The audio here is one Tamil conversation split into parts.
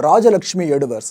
ராஜலக்ஷ்மி எடுவர்ஸ்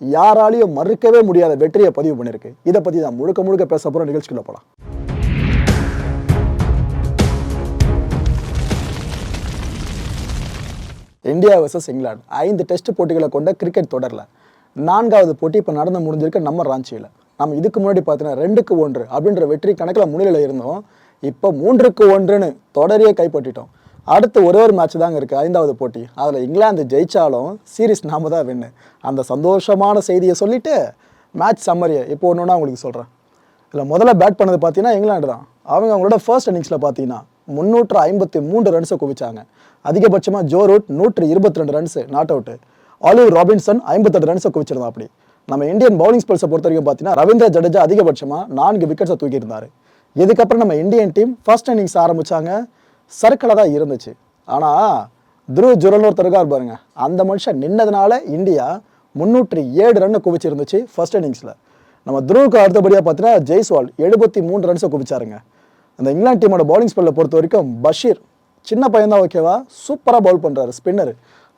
யாராலையும் மறுக்கவே முடியாத வெற்றியை பதிவு பண்ணிருக்கு இதை பற்றி தான் முழுக்க முழுக்க பேச போற நிகழ்ச்சிக்குள்ள போகலாம் இந்தியா வர்சஸ் இங்கிலாந்து. ஐந்து டெஸ்ட் போட்டிகளை கொண்ட கிரிக்கெட் தொடரில் நான்காவது போட்டி இப்போ நடந்து முடிஞ்சிருக்கு நம்ம ராஞ்சியில். நம்ம இதுக்கு முன்னாடி பார்த்தீங்கன்னா ரெண்டுக்கு ஒன்று அப்படின்ற வெற்றி கணக்கில் முன்னிலையில் இருந்தோம். இப்போ மூன்றுக்கு ஒன்றுன்னு தொடரையே கைப்பற்றிட்டோம். அடுத்து ஒரே ஒரு மேட்ச் தாங்க இருக்குது ஐந்தாவது போட்டி. அதில் இங்கிலாந்து ஜெயித்தாலும் சீரீஸ் நாம தான் வின்னு அந்த சந்தோஷமான செய்தியை சொல்லிட்டு மேட்ச் சம்மரியை இப்போ ஒன்று ஒன்றா உங்களுக்கு சொல்கிறேன் இல்லை முதல்ல பேட் பண்ணது பார்த்தீங்கன்னா இங்கிலாந்து தான். அவங்க அவங்களோட ஃபர்ஸ்ட் இன்னிங்ஸில் பார்த்தீங்கன்னா முந்நூற்று ஐம்பத்தி மூன்று ரன்ஸை குவிச்சாங்க. அதிகபட்சமாக ஜோ ரூட் நூற்று இருபத்தி ரெண்டு runs not out Ollie Robinson ஐம்பத்தெட்டு ரன்ஸை குவிச்சிருந்தான் அப்படி. நம்ம இந்தியன் பவுலிங் ஸ்பெல்ஸை பொறுத்த வரைக்கும் பார்த்தீங்கன்னா ரவீந்திர ஜடேஜா அதிகபட்சமாக நான்கு விக்கெட்ஸை தூக்கியிருந்தாரு. இதுக்கப்புறம் நம்ம இந்தியன் டீம் ஃபர்ஸ்ட் இன்னிங்ஸ் ஆரம்பித்தாங்க சர்க்கிளாக தான் இருந்துச்சு. ஆனால் துருவ் ஜுரல்னு ஒருத்தர் இருக்கார் பாருங்க. அந்த மனுஷன் நின்னதுனால இந்தியா முந்நூற்றி ஏழு ரன்னை குவிச்சிருந்துச்சு ஃபர்ஸ்ட் இன்னிங்ஸில் நம்ம துருவுக்கு அடுத்தபடியாக பார்த்தீங்கன்னா ஜெய்ஸ்வால் எழுபத்தி மூணு ரன்ஸை குவிச்சாருங்க. அந்த இங்கிலாந்து டீமோட பவுலிங் ஸ்பெல்ல பொறுத்த வரைக்கும் பஷீர் சின்ன பையன் தான் ஓகேவா சூப்பராக பவுல் பண்ணுறாரு ஸ்பின்னர்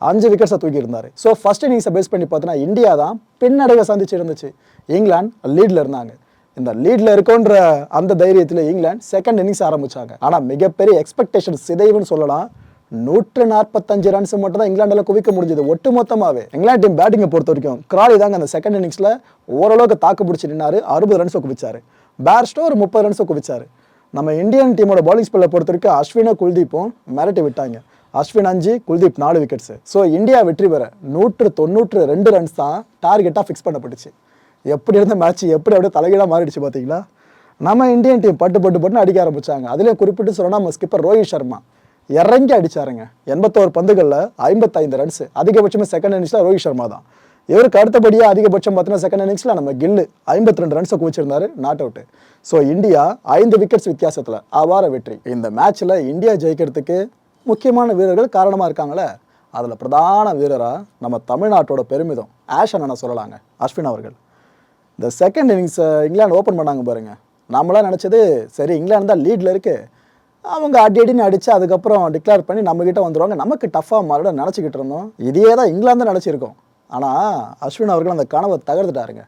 அஞ்சு விக்கெட்ஸை தூக்கி இருந்தார் ஸோ ஃபஸ்ட் இன்னிங்ஸை பேஸ் பண்ணி பார்த்தீங்கன்னா இந்தியா தான் பின்னடைவை சந்திச்சு இருந்துச்சு இங்கிலாந்து லீடில் இருந்தாங்க. இந்த லீட்ல இருக்கோன்ற அந்த தைரியத்தில் இங்கிலாந்து செகண்ட் இன்னிங்ஸ் ஆரம்பிச்சாங்க. ஆனால் மிகப்பெரிய எக்ஸ்பெக்டேஷன் சிதைவுன்னு சொல்லலாம். நூற்று நாற்பத்தஞ்சு ரன்ஸ் மட்டும் தான் இங்கிலாண்டில் குவிக்க முடிஞ்சது ஒட்டு மொத்தமாகவே இங்கிலாந்து டீம் பேட்டிங்கை பொறுத்த வரைக்கும் கிராலி தாங்க அந்த செகண்ட் இன்னிங்ஸில் ஓரளவுக்கு தாக்கு பிடிச்சி நின்னாரு அறுபது ரன்ஸை குவிச்சாரு. பேர்ஸ்டோ ஒரு முப்பது ரன்ஸை குவிச்சாரு. நம்ம இந்தியன் டீமோட பவுலிங் ஸ்பெல்லை பொறுத்த வரைக்கும் அஸ்வினோ குல்தீப்பும் மிரட்டி விட்டாங்க. அஸ்வின் அஞ்சு குல்தீப் நாலு விக்கெட்ஸ் ஸோ இந்தியா வெற்றி பெற நூற்று தொண்ணூற்று ரெண்டு ரன்ஸ் தான் டார்கெட்டாக ஃபிக்ஸ் பண்ணப்பட்டுச்சு. எப்படி இருந்த மேட்ச் எப்படி அப்படியே தலைகீழாக மாறிடுச்சு பார்த்தீங்களா நம்ம இந்தியன் டீம் பட்டு பட்டு பட்டுன்னு அடிக்க ஆரம்பித்தாங்க அதிலே குறிப்பிட்டு சொல்லணும் நம்ம ஸ்கிப்பர் ரோஹித் சர்மா இறங்கி அடிச்சாருங்க. எண்பத்தோரு பந்துகளில் ஐம்பத்தைந்து ரன்ஸ் அதிகபட்சமாக செகண்ட் இன்னிங்ஸில் ரோஹித் சர்மா தான். இவருக்கு அடுத்தபடியாக அதிகபட்சம் பார்த்தீங்கன்னா செகண்ட் இன்னிங்ஸில் நம்ம கில்லு ஐம்பத்தி ரெண்டு ரன்ஸை குவிச்சிருந்தாரு நாட் அவுட்டு ஸோ இந்தியா ஐந்து விக்கெட்ஸ் வித்தியாசத்தில் அவார வெற்றி. இந்த மேட்ச்சில் இந்தியா ஜெயிக்கிறதுக்கு முக்கியமான வீரர்கள் காரணமாக இருக்காங்களே? அதில் பிரதான வீரராக நம்ம தமிழ்நாட்டோட பெருமிதம் ஆஷன் அண்ணா சொல்லலாங்க. அஸ்வின் அவர்கள். இந்த செகண்ட் இன்னிங்ஸை இங்கிலாந்து ஓப்பன் பண்ணாங்க பாருங்கள் நம்மளாம் நினச்சது சரி இங்கிலாந்து தான் லீடில் இருக்குது அவங்க அடி அடின்னு அடித்து அதுக்கப்புறம் டிக்ளேர் பண்ணி நம்மக்கிட்ட வந்துடுவாங்க நமக்கு டஃப்பாக மாறிட நினச்சிக்கிட்டு இருந்தோம். இதையே தான் இங்கிலாந்து நினச்சிருக்கோம். ஆனால் அஸ்வின் அவர்கள் அந்த கனவை தகர்த்துட்டாருங்க.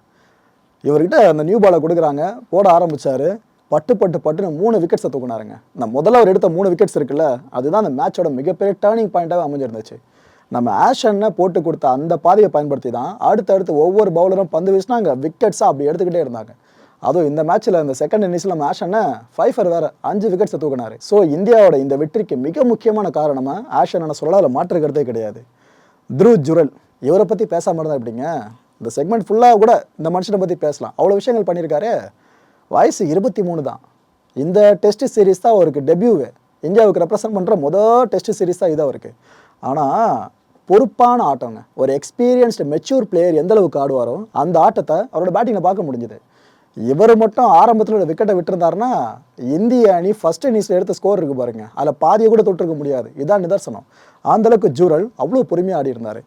இவர்கிட்ட அந்த நியூ பாலை கொடுக்குறாங்க. போட ஆரம்பித்தார் பட்டு பட்டு பட்டுன்னு மூணு விக்கெட்ஸை தூக்குனாருங்க. நான் முதல்ல அவர் எடுத்த மூணு விக்கெட்ஸ் இருக்குல்ல அதுதான் அந்த மேட்சோட மிகப்பெரிய டேர்னிங் பாயிண்ட்டாக அமைஞ்சிருந்துச்சு. நம்ம ஆஷனை போட்டு கொடுத்த அந்த பாதையை பயன்படுத்தி தான் அடுத்தடுத்து ஒவ்வொரு பவுலரும் பந்து வீசினாங்க. விக்கெட்ஸாக அப்படி எடுத்துக்கிட்டே இருந்தாங்க. அதுவும் இந்த மேட்ச்சில் இந்த செகண்ட் இன்னிங்ஸில் நம்ம ஆஷனை ஃபைஃபர் வேற அஞ்சு விக்கெட்ஸை தூக்கினார். ஸோ இந்தியாவோட இந்த வெற்றிக்கு மிக முக்கியமான காரணமாக ஆஷன் சொல்லலாம் அதில் மாற்றுக்கிறதே கிடையாது. த்ரு ஜுரல் இவரை பற்றி பேசாமல் இருந்தால் எப்படிங்க? இந்த செக்மெண்ட் ஃபுல்லாக கூட இந்த மனுஷனை பற்றி பேசலாம். அவ்வளோ விஷயங்கள் பண்ணியிருக்காரு. வயசு இருபத்தி மூணு தான். இந்த டெஸ்ட் சீரிஸ் தான் அவருக்கு டெபியூவே இந்தியாவுக்கு ரெப்ரசன்ட் பண்ணுற மொதல் டெஸ்ட் சீரீஸ் தான் இதாக அவருக்கு. ஆனால் பொறுப்பான ஆட்டங்க. ஒரு எக்ஸ்பீரியன்ஸ்டு மெச்சூர் பிளேயர் எந்த அளவுக்கு ஆடுவாரோ அந்த ஆட்டத்தை அவரோட பேட்டிங்கில் பார்க்க முடிஞ்சுது. இவர் மட்டும் ஆரம்பத்தில் விக்கெட்டை விட்டுருந்தாருன்னா இந்திய அணி ஃபஸ்ட் இன்னிங்ஸில் எடுத்த ஸ்கோர் இருக்குது பாருங்க. அதில் பாதியை கூட தொட்டிருக்க முடியாது. இதான் நிதர்சனம். அந்த அளவுக்கு ஜூரல் அவ்வளோ பொறுமையாக ஆடி இருந்தார்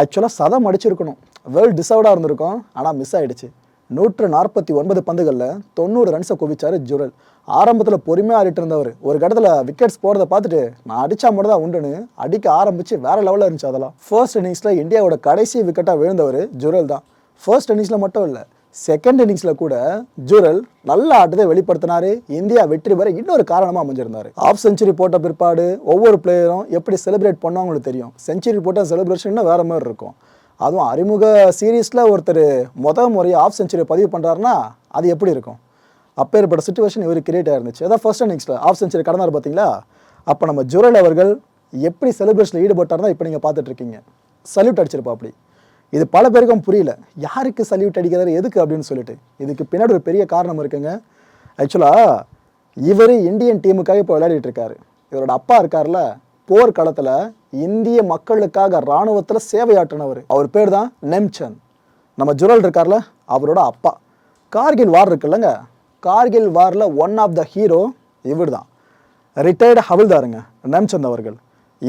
ஆக்சுவலாக சதம் அடிச்சிருக்கணும். வேர்ல்டு டிசர்வ்டாக இருந்திருக்கும். ஆனால் மிஸ் ஆகிடுச்சு நூற்று நாற்பத்தி ஒன்பது பந்துகளில் தொண்ணூறு ரன்ஸை குவிச்சார் ஜுரல். ஆரம்பத்தில் பொறுமையாக ஆடிட்டு இருந்தவர். ஒரு கட்டத்தில் விக்கெட்ஸ் போகிறத பார்த்துட்டு நான் அடித்தா மட்டும் தான் உண்டுன்னு அடிக்க ஆரம்பித்து வேறு லெவலில் இருந்துச்சு அதெல்லாம். ஃபர்ஸ்ட் இன்னிங்ஸில் இந்தியாவோட கடைசி விக்கெட்டாக விழுந்தவர் ஜுரல் தான். ஃபர்ஸ்ட் இன்னிங்ஸில் மட்டும் இல்லை செகண்ட் இன்னிங்ஸில் கூட ஜுரல் நல்ல ஆட்டத்தை வெளிப்படுத்தினாரு. இந்தியா வெற்றி பெற இன்னொரு காரணமாக அமைஞ்சிருந்தார். ஆஃப் செஞ்சுரி போட்ட பிற்பாடு ஒவ்வொரு பிளேயரும் எப்படி செலிப்ரேட் பண்ணவங்களுக்கு தெரியும். செஞ்சுரி போட்ட செலிப்ரேஷன்னா வேறு மாதிரி இருக்கும். அதுவும் அறிமுக சீரீஸில் ஒருத்தர் முத முறையாக ஆஃப் செஞ்சுரி பதிவு பண்ணுறாருன்னா அது எப்படி இருக்கும்? அப்பேற்பட்ட சுச்சுவேஷன் இவர் கிரியேட் ஆயிருந்துச்சு. அதான் ஃபர்ஸ்ட் இன்னிங்ஸில் ஆஃப் செஞ்சுரி கடந்தார் பார்த்தீங்களா அப்போ நம்ம ஜுரல் அவர்கள் எப்படி செலிப்ரேஷனில் ஈடுபட்டார்னா இப்போ நீங்கள் பார்த்துட்ருக்கீங்க சல்யூட் அடிச்சிருப்பா அப்படி. இது பல பேருக்கும் புரியல. யாருக்கு சல்யூட் அடிக்கிறாரு எதுக்கு அப்படின்னு சொல்லிட்டு. இதுக்கு பின்னாடி ஒரு பெரிய காரணம் இருக்குங்க. ஆக்சுவலாக இவர் இந்தியன் டீமுக்காக இப்போ விளையாடிட்டு இருக்காரு. இவரோட அப்பா இருக்கார்ல போர்க்களத்தில் இந்திய மக்களுக்காக இராணுவத்தில் சேவையாற்றினவர். அவர் பேர் தான் நெம்சந்த் நம்ம ஜுரல் இருக்கார்ல அவரோட அப்பா. கார்கில் வார் இருக்குல்லங்க. கார்கில் வாரில் ஒன் ஆஃப் த ஹீரோ இவர் தான் ரிட்டையர்டு ஹவில்தாருங்க நெம்சந்த் அவர்கள்.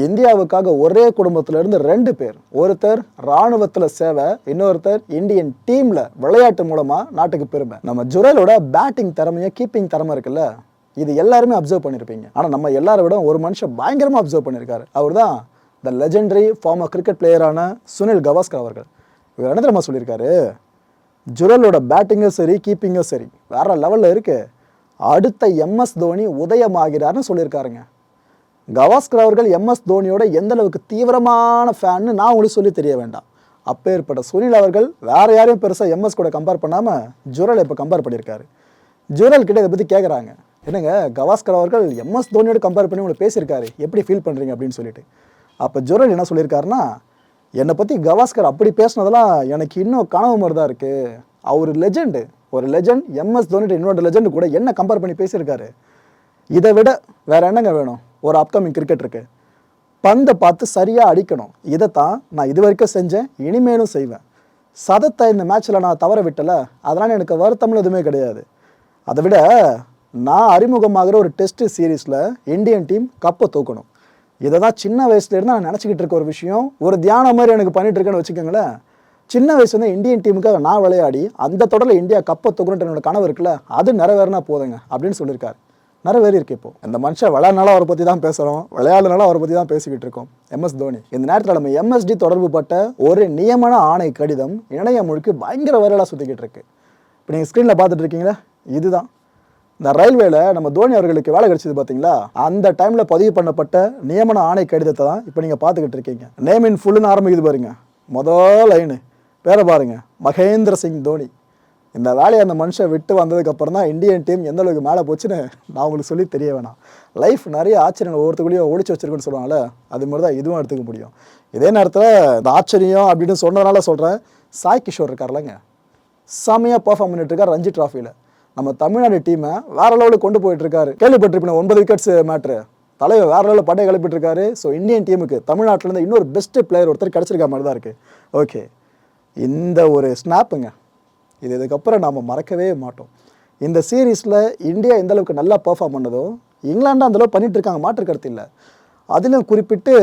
இந்தியாவுக்காக ஒரே குடும்பத்திலேருந்து ரெண்டு பேர். ஒருத்தர் இராணுவத்தில் சேவை இன்னொருத்தர் இந்தியன் டீமில் விளையாட்டு மூலமாக நாட்டுக்கு பெருமை. நம்ம ஜுரலோட பேட்டிங் திறமைய கீப்பிங் திறமை இருக்குல்ல. இது எல்லாருமே அப்சர்வ் பண்ணியிருப்பீங்க ஆனால் நம்ம எல்லாரை விட ஒரு மனுஷன் பயங்கரமாக அப்சர்வ் பண்ணியிருக்காரு அவர் தான் த லெஜெண்டரி ஃபார்மர் கிரிக்கெட் பிளேயரான சுனில் கவாஸ்கர் அவர்கள். இவர் என்ன தெரியுமா சொல்லியிருக்காரு? ஜுரலோட பேட்டிங்கும் சரி கீப்பிங்கும் சரி வேற லெவலில் இருக்கு. அடுத்த எம்எஸ் தோனி உதயமாகிறார்னு சொல்லியிருக்காருங்க. கவாஸ்கர் அவர்கள் எம்எஸ் தோனியோட எந்த அளவுக்கு தீவிரமான ஃபேன்னு நான் உங்களுக்கு சொல்லி தெரிய வேண்டாம். அப்பேற்பட்ட சுனில் அவர்கள் வேற யாரையும் பெருசாக எம்எஸ் கூட கம்பேர் பண்ணாமல் ஜுரல் இப்போ கம்பேர் பண்ணியிருக்காரு. ஜுரல் கிட்ட இதை பற்றி கேட்குறாங்க என்னங்க கவாஸ்கர் அவர்கள் எம்எஸ் தோனியோட கம்பேர் பண்ணி உங்களை பேசியிருக்காரு. எப்படி ஃபீல் பண்ணுறீங்க அப்படின்னு சொல்லிட்டு. அப்போ ஜுரல் என்ன சொல்லியிருக்காருன்னா என்னை பற்றி கவாஸ்கர் அப்படி பேசினதெல்லாம் எனக்கு இன்னும் கனவு மாதிரி தான் இருக்குது அவர் லெஜெண்டு ஒரு லெஜெண்ட் எம்எஸ் தோனிட்டு இன்னொரு லெஜெண்டு கூட என்ன கம்பேர் பண்ணி பேசியிருக்காரு. இதை விட வேற என்னங்க வேணும்? ஒரு அப்கமிங் கிரிக்கெட் இருக்கு. பந்தை பார்த்து சரியாக அடிக்கணும். இதைத்தான் நான் இது வரைக்கும் செஞ்சேன் இனிமேலும் செய்வேன். சதத்தை இந்த மேட்ச்சில் நான் தவற விட்டல. அதனால் எனக்கு வருத்தம்னு எதுவுமே கிடையாது. அதை விட நான் அறிமுகமாகிற ஒரு டெஸ்ட் சீரீஸில் இந்தியன் டீம் கப்பை தூக்கணும். இதை தான் சின்ன வயசுலேருந்து நான் நினச்சிக்கிட்டு இருக்க ஒரு விஷயம். ஒரு தியானம் மாதிரி எனக்கு பண்ணிட்டு இருக்கேன்னு வச்சுக்கோங்களேன். சின்ன வயசுலேருந்து இந்தியன் டீமுக்காக நான் விளையாடி அந்த தொடரில் இந்தியா கப்பை தூக்கணுன்ற என்னோட கனவு இருக்குல்ல அது நிறைவேறினா போதுங்க அப்படின்னு சொல்லியிருக்காரு. நிறைவேறி இருக்கு இப்போ. இந்த மனுஷன் விளையாடுனாலும் அவரை பற்றி தான் பேசுகிறோம் விளையாடுனாலும் அவரை பற்றி தான் பேசிக்கிட்டு இருக்கோம். எம்எஸ் தோனி. இந்த நேரத்தில் நம்ம எம்எஸ்டி தொடர்பு பட்ட ஒரு நியமன ஆணை கடிதம் இணையம் முழுக்க பயங்கர வைரலாக சுற்றிக்கிட்டு இருக்கு. இப்போ நீங்கள் ஸ்க்ரீனில் பார்த்துட்டு இருக்கீங்களா இதுதான். இந்த ரயில்வேல நம்ம தோனி அவர்களுக்கு வேலை கிடைச்சது பார்த்தீங்களா அந்த டைமில் பதிவு பண்ணப்பட்ட நியமன ஆணை கடிதத்தை தான் இப்போ நீங்கள் பார்த்துக்கிட்டு இருக்கீங்க. நேம் இன் ஃபுல்லுன்னு ஆரம்பிக்குது பாருங்க. மொதல் லைனு பேரை பாருங்க. மகேந்திர சிங் தோனி. இந்த வேலையை அந்த மனுஷன் விட்டு வந்ததுக்கப்புறம் தான் இந்தியன் டீம் எந்த அளவுக்கு மேலே போச்சுன்னு நான் உங்களுக்கு சொல்லி தெரிய வேணாம். லைஃப் நிறைய ஆச்சரியங்கள் ஒவ்வொருத்தக்குள்ளேயும் ஒழிச்சு வச்சிருக்குன்னு சொல்லுவாங்கள்ல அது மாதிரி தான் இதுவும் எடுத்துக்க முடியும். இதே நேரத்தில் இந்த ஆச்சரியம் அப்படின்னு சொன்னதுனால சொல்கிறேன் சாய் கிஷோர் இருக்கார்லங்க செமையாக பர்ஃபார்ம் பண்ணிட்டு இருக்கார் ரஞ்சி ட்ராஃபியில் நம்ம தமிழ்நாடு டீமை வேற லெவலில் கொண்டு போயிட்டு இருக்காரு கேள்விப்பட்டிருப்பேன் ஒன்பது விக்கெட்ஸ் மேட்ரு தலைவர் வேற லெவலில் படையை கிளப்பிட்டு ஸோ இந்தியன் டீமுக்கு தமிழ்நாட்டில் இருந்து இன்னொரு பெஸ்ட் பிளேயர் ஒருத்தர் கிடச்சிருக்க மாதிரி தான் இருக்குது ஓகே இந்த ஒரு ஸ்னாப்புங்க இது இதுக்கப்புறம் நாம் மறக்கவே மாட்டோம். இந்த சீரீஸில் இந்தியா எந்தளவுக்கு நல்லா பெர்ஃபார்ம் பண்ணதோ இங்கிலாண்டு அந்த அளவுக்கு இருக்காங்க மாற்று கருத்து இல்லை. அதிலும் குறிப்பிட்டு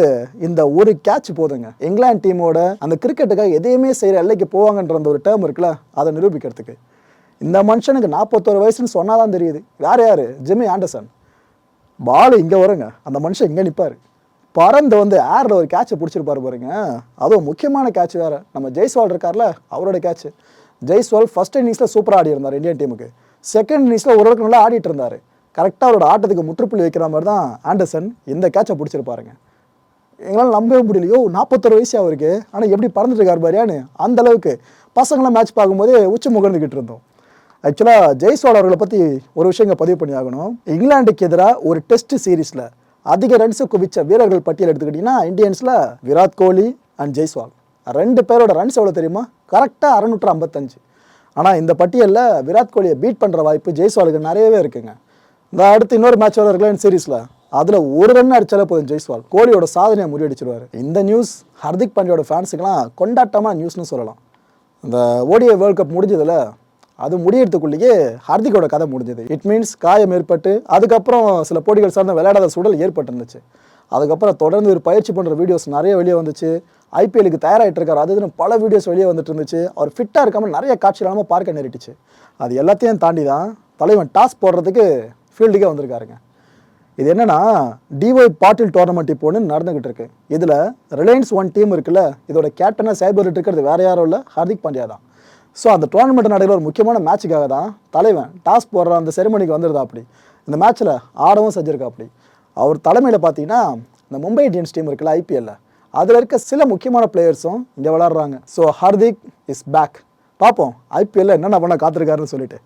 இந்த ஒரு கேட்ச் போதுங்க. இங்கிலாந்து டீமோட அந்த கிரிக்கெட்டுக்காக எதையுமே செய்கிற எல்லைக்கு போவாங்கன்ற அந்த ஒரு டேர்ம் இருக்குல்ல அதை நிரூபிக்கிறதுக்கு. இந்த மனுஷனுக்கு நாற்பத்தோரு வயசுன்னு சொன்னால் தான் தெரியுது. வேற யார்? Jimmy Anderson. பால் இங்கே வருங்க. அந்த மனுஷன் இங்கே நிற்பார் பறந்து வந்து ஏரில் ஒரு கேட்சை பிடிச்சிருப்பாரு பாருங்க. அதுவும் முக்கியமான கேட்ச் வேறு. நம்ம ஜெய்ஸ்வால் இருக்கார்ல அவரோட கேட்ச் ஜெய்ஸ்வால் ஃபஸ்ட் இன்னிங்ஸில் சூப்பராக ஆடி இருந்தார் இந்தியன் டீமுக்கு செகண்ட் இன்னிங்ஸில் ஓரளவுக்கு நல்லா ஆடிட்டு இருந்தார். கரெக்டாக அவரோட ஆட்டத்துக்கு முற்றுப்புள்ளி வைக்கிற மாதிரி தான் ஆண்டர்சன் இந்த கேட்சை பிடிச்சிருப்பாருங்க. எங்களால் நம்பவே முடியலையோ நாற்பத்தொரு வயசு அவருக்கு. ஆனால் எப்படி பறந்துட்டு இருக்கார் பாரியான்னு அந்த அளவுக்கு பசங்களாம் மேட்ச் பார்க்கும்போது உச்சி முகர்ந்துக்கிட்டு இருந்தோம். ஆக்சுவலாக ஜெய்ஸ்வால் அவர்களை பற்றி ஒரு விஷயம் இங்கே பதிவு பண்ணி ஆகணும் இங்கிலாந்துக்கு எதிராக ஒரு டெஸ்ட் சீரீஸில் அதிக ரன்ஸு குவிச்ச வீரர்கள் பட்டியல் எடுத்துக்கிட்டிங்கன்னா இந்தியன்ஸில் விராட் கோலி அண்ட் ஜெய்ஸ்வால். ரெண்டு பேரோட ரன்ஸ் எவ்வளோ தெரியுமா? கரெக்டாக அறநூற்று ஐம்பத்தஞ்சு. ஆனால் இந்த பட்டியலில் விராட் கோலியை பீட் பண்ணுற வாய்ப்பு ஜெய்ஸ்வாலுக்கு நிறையவே இருக்குங்க. இந்த அடுத்து இன்னொரு மேட்ச் வர இருக்கலாம் சீரீஸில் அதில் ஒரு ரன் அடித்தாலே போதும் ஜெய்ஸ்வால். கோலியோட சாதனையை முறியடிச்சிருவாரு. இந்த நியூஸ் ஹர்திக் பாண்டியோட ஃபேன்ஸுக்கெல்லாம் கொண்டாட்டமாக நியூஸ்னு சொல்லலாம். இந்த ஓடிஐ வேர்ல்ட் கப் முடிஞ்சதில் அது முடியறதுக்குள்ளேயே ஹார்திக்கோட கதை முடிஞ்சது. இட் மீன்ஸ் காயம் ஏற்பட்டு அதுக்கப்புறம் சில போட்டிகள் சார்ந்த விளையாடாத சூழல் ஏற்பட்டுருந்துச்சு. அதுக்கப்புறம் தொடர்ந்து ஒரு பயிற்சி பண்ணுற வீடியோஸ் நிறைய வெளியே வந்துச்சு. ஐபிஎலுக்கு தயாராகிட்டு இருக்காரு. அது இதுன்னு பல வீடியோஸ் வெளியே வந்துட்டு இருந்துச்சு. அவர் ஃபிட்டாக இருக்காமல் நிறைய காட்சிகளாமல் பார்க்க நேரிட்டுச்சு. அது எல்லாத்தையும் தாண்டி தான் தலைவன் டாஸ் போடுறதுக்கு ஃபீல்டுக்கே வந்திருக்காருங்க. இது என்னென்னா டிஒய் பாட்டில் டோர்னமெண்ட் இப்போ ஒன்று நடந்துகிட்டு இருக்கு. இதில் ரிலையன்ஸ் ஒன் டீம் இருக்குல்ல இதோட கேப்டனாக சைபர் இருக்கிறது வேற யாரும் இல்லை ஹார்திக் பாண்டியா தான். ஸோ அந்த டோர்னமெண்ட் நடக்கிற ஒரு முக்கியமான மேட்சுக்காக தான் தலைவன் டாஸ் போடுற அந்த செரிமனிக்கு வந்துருதா அப்படி இந்த மேட்ச்சில் ஆடவும் செஞ்சுருக்கா அப்படி அவர் தலைமையில் பார்த்தீங்கன்னா இந்த மும்பை இந்தியன்ஸ் டீம் இருக்குல்ல ஐபிஎல்ல அதில் இருக்க சில முக்கியமான பிளேயர்ஸும் இங்கே விளாட்றாங்க. ஸோ ஹார்திக் இஸ் பேக் பார்ப்போம் ஐபிஎல்ல என்னென்ன பண்ண காத்திருக்காருன்னு சொல்லிட்டு.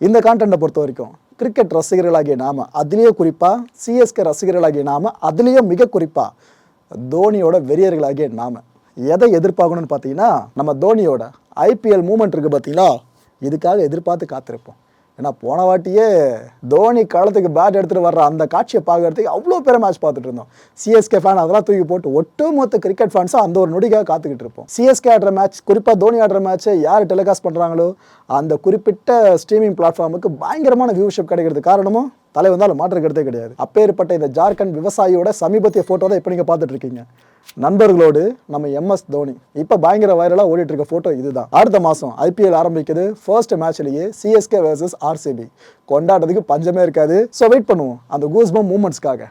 இந்த கான்டென்ட்டை பொறுத்த வரைக்கும் கிரிக்கெட் ரசிகர்களாகிய நாம அதுலேயே குறிப்பாக சிஎஸ்கே ரசிகர்களாகிய நாம அதுலேயே மிக குறிப்பாக தோனியோட வெறியர்களாகிய நாம. எதை எதிர்பார்க்கணும்னு பார்த்தீங்கன்னா நம்ம தோனியோட ஐபிஎல் மூமெண்ட் இருக்குது பார்த்தீங்களா? இதுக்காக எதிர்பார்த்து காத்திருப்போம். ஏன்னா போன வாட்டியே தோனி காலத்துக்கு பேட் எடுத்துகிட்டு வர்ற அந்த காட்சியை பார்க்குறதுக்கு அவ்வளோ பேர் மேட்ச் பார்த்துட்டு இருந்தோம். சிஎஸ்கே ஃபேன் அதெல்லாம் தூக்கி போட்டு ஒட்டுமொத்த கிரிக்கெட் ஃபேன்ஸும் அந்த ஒரு நொடிக்காக காத்துக்கிட்டு இருப்போம். சிஎஸ்கே ஆடுற மேட்ச் குறிப்பாக தோனி ஆடுற மேட்ச்சை யார் டெலிகாஸ்ட் பண்ணுறாங்களோ அந்த குறிப்பிட்ட ஸ்ட்ரீமிங் பிளாட்ஃபார்முக்கு பயங்கரமான வியூஷிப் கிடைக்கிறது காரணமும் தலை வந்தாலும் மாற்றுக்கிறதே கிடையாது. அப்பேற்பட்ட இந்த ஜார்க்கண்ட் விவசாயியோட சமீபத்திய ஃபோட்டோ தான் இப்போ நீங்கள் பார்த்துட்டு இருக்கீங்க நண்பர்களோடு நம்ம எம்எஸ் தோனி. இப்போ பயங்கர வைரலாக ஓடிட்டு இருக்க ஃபோட்டோ இதுதான். அடுத்த மாதம் ஐபிஎல் ஆரம்பிக்குது. ஃபர்ஸ்ட் மேட்ச்லேயே சிஎஸ்கே வர்சஸ் ஆர்சிபி கொண்டாடுறதுக்கு பஞ்சமே இருக்காது. ஸோ வெயிட் பண்ணுவோம். அந்த கூஸ்பம் மூமெண்ட்ஸ்க்காக